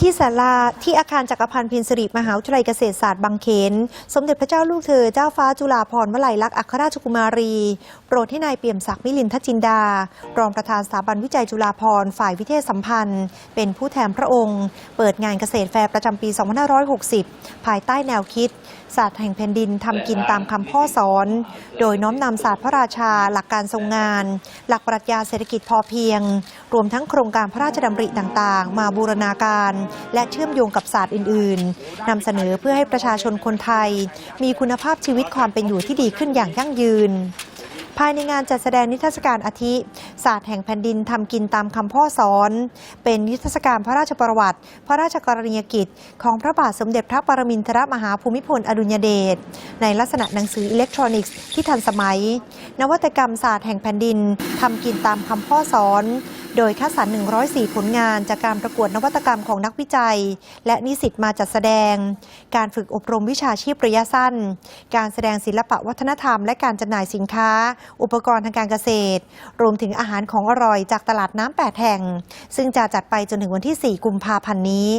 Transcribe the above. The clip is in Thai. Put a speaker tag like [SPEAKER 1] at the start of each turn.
[SPEAKER 1] ที่ศาลาที่อาคารจักรพันธ์เพินสิริมหาวิทยาลัยเกษตรศาสตร์บางเขน สมเด็จพระเจ้าลูกเธอเจ้าฟ้าจุฬาภรณ์วลัยลักษณ์อัครราชกุมารี โปรดให้นายเปี่ยมศักดิ์มิลินทจินดา รองประธานสถาบันวิจัยจุฬาภรณ์ฝ่ายวิเทศสัมพันธ์ เป็นผู้แทนพระองค์ เปิดงานเกษตรแฟร์ประจำปี 2560 ภายใต้แนวคิด ศาสตร์แห่งแผ่นดินทำกินตามคำพ่อสอน โดยน้อมนำศาสตร์พระราชา หลักการทรงงาน หลักปรัชญาเศรษฐกิจพอเพียง รวมทั้งโครงการพระราชดำริต่างๆ มาบูรณาการ และเชื่อมโยงกับศาสตร์อื่นๆนำเสนอเพื่อให้ประชาชนคนไทย มีคุณภาพชีวิตความเป็นอยู่ที่ดีขึ้นอย่างยั่งยืน ภายในงานจัดแสดงนิทรรศการอาทิ ศาสตร์แห่งแผ่นดินทำกินตามคำพ่อสอน เป็นนิทรรศการพระราชประวัติ พระราชกรณียกิจ ของพระบาทสมเด็จพระปรมินทรมหาภูมิพลอดุญเดชในลักษณะหนังสืออิเล็กทรอนิกส์ที่ทันสมัย นวัตกรรมศาสตร์แห่งแผ่นดินทำกินตามคำพ่อสอน โดยคัดสรร 104 ผลงานจากการประกวดนวัตกรรมของนักวิจัย และนิสิตมาจัดแสดง การฝึกอบรมวิชาชีพระยะสั้น การแสดงศิลปะวัฒนธรรม และการจำหน่ายสินค้า อุปกรณ์ทางการเกษตร รวมถึงอาหารของอร่อยจากตลาดน้ำแปดแห่ง ซึ่งจะจัดไปจนถึงวันที่ 4 กุมภาพันธ์นี้